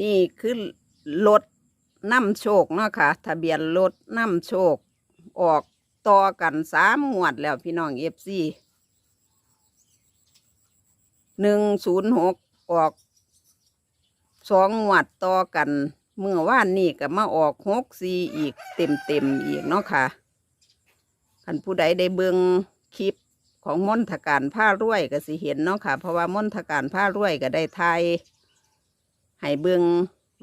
นี่คือรถน้ำโชคเนาะค่ะ ทะเบียนรถน้ำโชค ออกต่อกันสามงวดแล้วพี่น้องเอฟซีหนึ่งศูนย์หกออกสองงวดต่อกัน เมื่อว่านนี่ก็มาออกหกซีอีกเต็มเต็มอีกเนาะค่ะคันผู้ใดได้เบิงคลิปของมนทการผ้ารวยก็สิเห็นเนาะค่ะ เพราะว่ามนทการผ้ารวยก็ได้ไทย ให้เบิง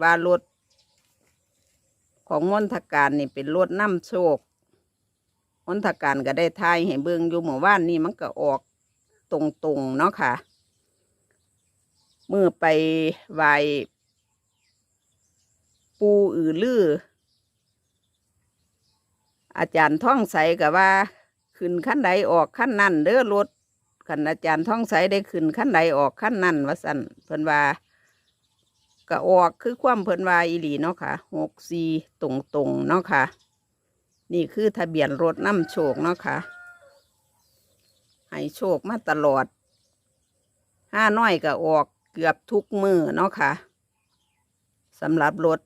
ว่ารถของมนทการนี่เป็นรถน้ำโชคมนทการก็ได้ทายให้เบิงอยู่หมู่บ้านนี่มันก็ออกตรงๆเนาะค่ะเมื่อไปไหวปูอือลือ อาจารย์ท่องใสกับว่า ขึ้นขั้นใดออกขั้นนั่นเด้อรถขันอาจารย์ท่องใสได้ขึ้นขั้นใดออกขั้นนั่นว่าสั่นเพิ่นว่า ก็ออกคือความเพิ่นว่าอีหลีเนาะค่ะหกสี่ตรงตรงๆเนาะค่ะ นี่คือทะเบียนรถน้ำโชคเนาะค่ะให้โชคมาตลอดห้าน้อยก็ออกเกือบทุกมือเนาะค่ะสำหรับรถ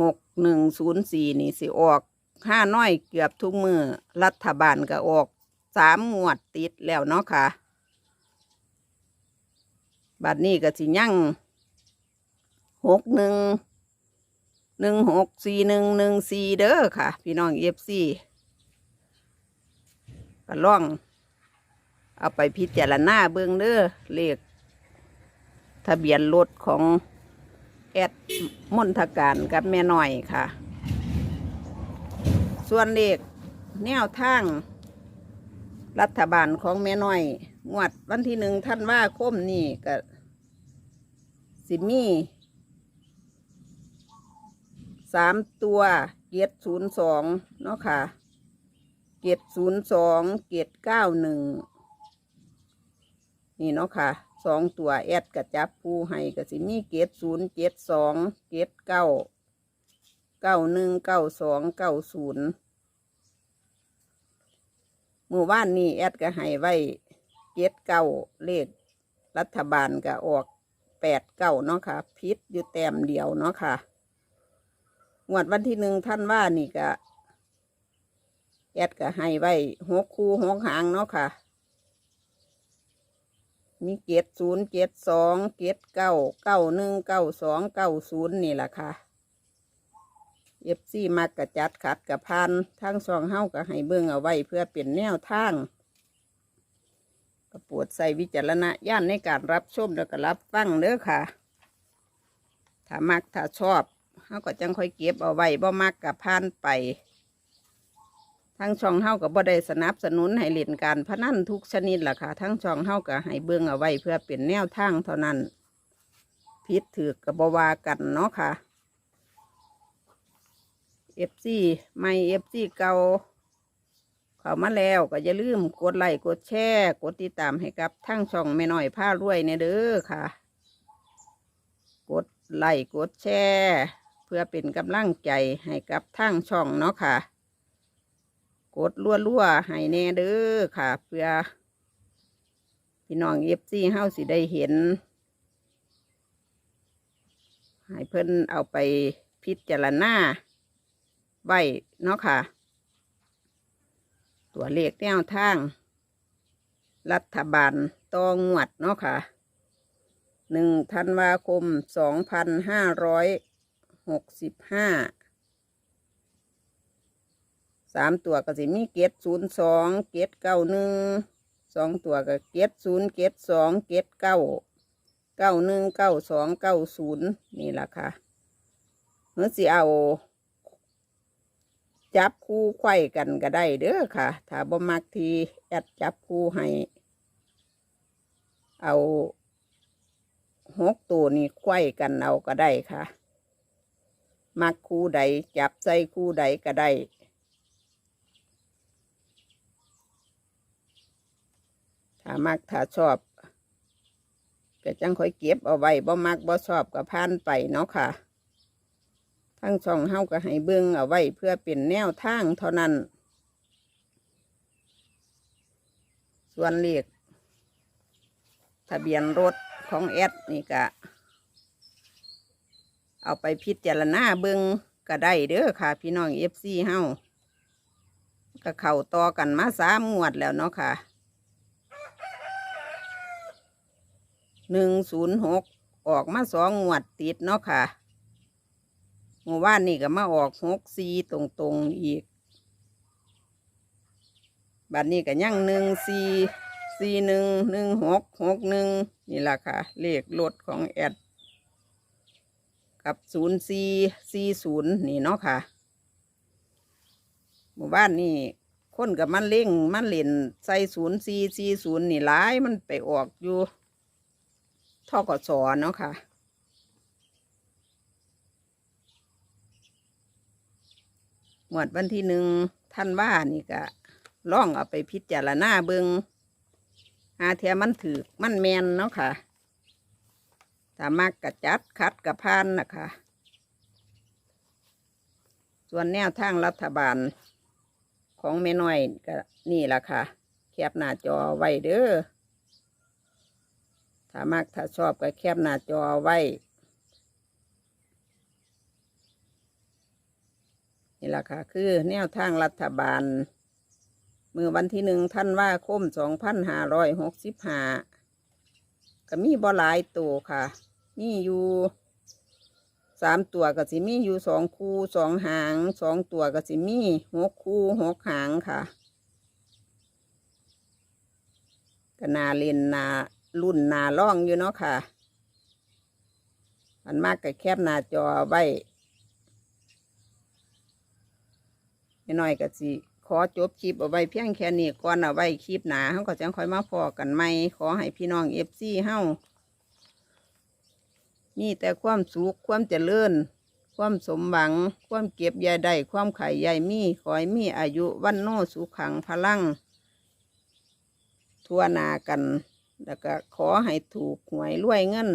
หกหนึ่งศูนย์สี่นี่สิออกห้าน้อยเกือบทุกมือรัฐบาลก็ออกสามงวดติดแล้วเนาะค่ะ บัดนี้ก็สิยั่งหกหนึ่งหนึ่งหกสี่หนึ่งหนึ่งสี่เด้อค่ะ พี่น้องเอฟซีก็ล่อง เอาไปพิจารณาเบื้องเด้อเลขทะเบียนรถของแอดมนทการกับแม่หน้อยค่ะ ส่วนเลขแนวทางรัฐบาลของแม่หน้อย งวดวันที่หนึ่งท่านว่าคมนี่ก็สิมีสามตัวเกียรศูนย์สองเนาะค่ะ เกียรศูนย์สองเกียรเก้าหนึ่งนี่เนาะค่ะสองตัวแอดกระจับผู้ให้ก็สิมีเกียรศูนย์เกียรสองเกียรเก้าเก้าหนึ่งเก้าสองเก้าศูนย์หมู่บ้านนี้แอดก็ให้ไว้ เจ็ดเก้าเลขรัฐบาลก็ออกแปดเก้าเนาะค่ะพิษอยู่แต้มเดียวเนาะค่ะงวดวันที่หนึ่งท่านว่านี่ก็แอดก็ให้ไว้หกคู่หกหางเนาะค่ะ มีเจ็ดศูนย์เจ็ดสองเจ็ดเก้าเก้าหนึ่งเก้าสองเก้าศูนย์นี่แหละค่ะเอฟซีมักกะจัดขัดกะพันทั้งสองเฮ้าก็ให้เบิ่งเอาไว้เพื่อเป็นแนวทาง ปวดใส่วิจารณญาณในการรับชมแล้วก็รับฟังเด้อค่ะ ถ้ามักถ้าชอบเฮาก็จังค่อยเก็บเอาไว้บ่มักกะพันไป ทั้งช่องเฮาก็บ่ได้สนับสนุนให้เล่นการพนันทุกชนิดล่ะค่ะ ทั้งช่องเฮาก็ให้เบิ่งเอาไว้เพื่อเป็นแนวทางเท่านั้น พิษถือกับบวากันเนาะค่ะเอฟซีไม่เอฟซีเก่า เข้ามาแล้วก็อย่าลืมกดไลค์กดแชร์กดติดตามให้กับทั้งช่องแม่น้อยผ้ารวยเนี่ยเด้อค่ะ กดไลค์กดแชร์เพื่อเป็นกำลังใจให้กับทั้งช่องเนาะค่ะ กดรั่วๆให้แน่เด้อค่ะ เพื่อพี่น้องเอฟซีเฮาสิได้เห็นให้เพิ่นเอาไปพิจารณาไว้เนาะค่ะ ตัวเลขแนวทาง รัฐบาลตองวดเนาะค่ะหนึ่งธันวาคมสองพันห้าร้อยหกสิบห้าสามตัวก็สิมีเกตศูนย์สองเกตเก้าหนึ่งสองตัวก็เกตศูนย์เกตสองเกตเก้าเก้าหนึ่งเก้าสองเก้าศูนย์นี่แหละค่ะเมื่อสิเอา จับคู่ไขว้กันก็ได้เด้อค่ะ ถ้าบ่มักทีแอดจับคู่ให้ เอาหกตัวนี้ไขว้กันเอาก็ได้ค่ะ มักคู่ใดจับใส่คู่ใดก็ได้ถ้ามักถ้าชอบก็จังค่อยเก็บเอาไว้บ่มักบ่ชอบก็ผ่านไปเนาะค่ะ ทั้งช่องเฮาก็ให้เบิ่งเอาไว้เพื่อเป็นแนวทางเท่านั้น ส่วนเลขทะเบียนรถของแอดนี่ก็เอาไปพิจารณาเบิงก็ได้เด้อค่ะ พี่น้องเอฟซีเฮาก็เข่าต่อกันมาสามงวดแล้วเนาะค่ะหนึ่งศูนย์หกออกมาสองงวดติดเนาะค่ะ เมื่อวานนี่ก็มาออกหกซีตรงๆอีก บัดนี้ก็ยังหนึ่งสี่สี่หนึ่งหนึ่งหกหกหนึ่งนี่แหละค่ะ เลขรถของแอด กับศูนย์สี่สี่ศูนย์นี่เนาะค่ะ หมู่บ้านนี่คนกับมันเล่งมันเล่นใส่ศูนย์สี่สี่ศูนย์นี่หลายมันไปออกอยู่ทกศเนาะค่ะ หมวดวันที่หนึ่งท่านว่านี่ก็ล่องเอาไปพิจารณาเบิงหาเทียมันถือมันแมนเนาะค่ะถ้ามักกะจัดคัดกะพานนะคะ ส่วนแนวทางรัฐบาลของแม่น้อยก็นี่แหละค่ะแคบหน้าจอไว้เด้อถ้ามักถ้าชอบก็แคบหน้าจอไว้ นี่แหละค่ะ คือแนวทางรัฐบาล เมื่อวันที่หนึ่งท่านว่าคมสองพันห้าร้อยหกสิบห้าก็มีบ่หลายตัวค่ะ มีอยู่สามตัวก็สิมีอยู่สองคู่สองหางสองตัวก็สิมีหกคู่หกหางค่ะก็นาเลนนารุ่นนาล่องอยู่เนาะค่ะ มันมากกับแคบหน้าจอไว้ ไม่น้อยก็สิขอจบคลิปเอาไว้เพียงแค่นี้ก่อนเอาไว้คลิปหนาเขาก็จะค่อยมาพอกันใหม่ขอให้พี่น้องเอฟซีเฮามีแต่ความสุขความเจริญ ความสมหวัง ความเก็บยายได้ความไข่ยายมีขอให้มีอายุวันโนสุขังพลัง ทั่วนากัน แล้วก็ขอให้ถูกหวยรวยเงิน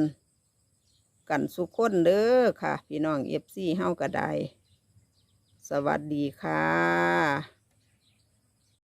กันสุขคนเด้อค่ะ พี่น้องเอฟซีเฮาก็ได้ สวัสดีค่ะ